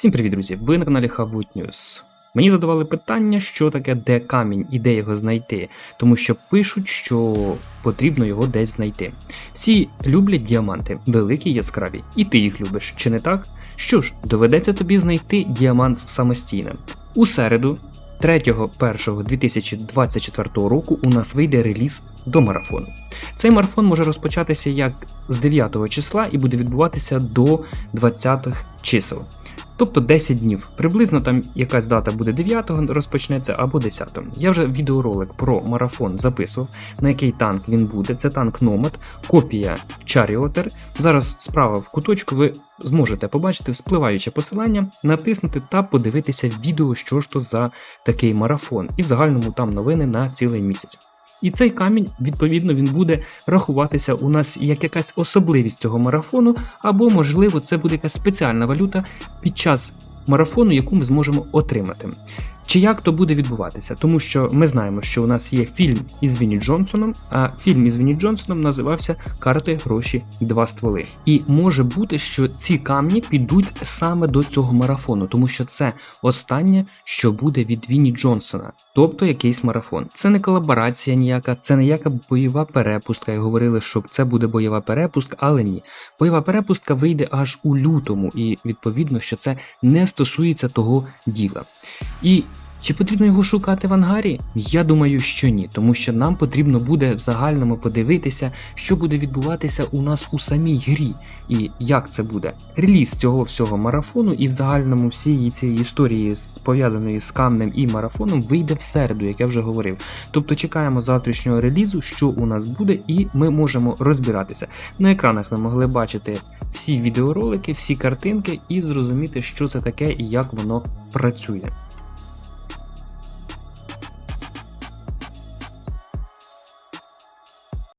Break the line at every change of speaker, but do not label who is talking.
Всім привіт, друзі! Ви на каналі Хавут News. Мені задавали питання, що таке де камінь і де його знайти, тому що пишуть, що потрібно його десь знайти. Всі люблять діаманти, великі яскраві, і ти їх любиш, чи не так? Що ж, доведеться тобі знайти діамант самостійно. У середу, 3.1.2024 року, у нас вийде реліз до марафону. Цей марафон може розпочатися як з 9 числа і буде відбуватися до 20 чисел. Тобто 10 днів. Приблизно там якась дата буде 9 розпочнеться або 10. Я вже відеоролик про марафон записував, на який танк він буде. Це танк Nomad, копія Charioter. Зараз справа в куточку ви зможете побачити вспливаюче посилання, натиснути та подивитися відео, що ж то за такий марафон, і в загальному там новини на цілий місяць. І цей камінь, відповідно, він буде рахуватися у нас як якась особливість цього марафону, або, можливо, це буде якась спеціальна валюта під час марафону, яку ми зможемо отримати. Чи як то буде відбуватися? Тому що ми знаємо, що у нас є фільм із Вінні Джонсоном, а фільм із Вінні Джонсоном називався Карти, гроші, два стволи. І може бути, що ці камні підуть саме до цього марафону, тому що це останнє, що буде від Вінні Джонсона, тобто якийсь марафон. Це не колаборація ніяка, це не яка бойова перепустка. І говорили, що це буде бойова перепустка, але ні. Бойова перепустка вийде аж у лютому, і відповідно, що це не стосується того діла. І чи потрібно його шукати в ангарі? Я думаю, що ні, тому що нам потрібно буде в загальному подивитися, що буде відбуватися у нас у самій грі, і як це буде. Реліз цього всього марафону і в загальному всієї цієї історії, пов'язаної з камнем і марафоном, вийде в середу, як я вже говорив. Тобто чекаємо завтрашнього релізу, що у нас буде, і ми можемо розбиратися. На екранах ви могли бачити всі відеоролики, всі картинки і зрозуміти, що це таке і як воно працює.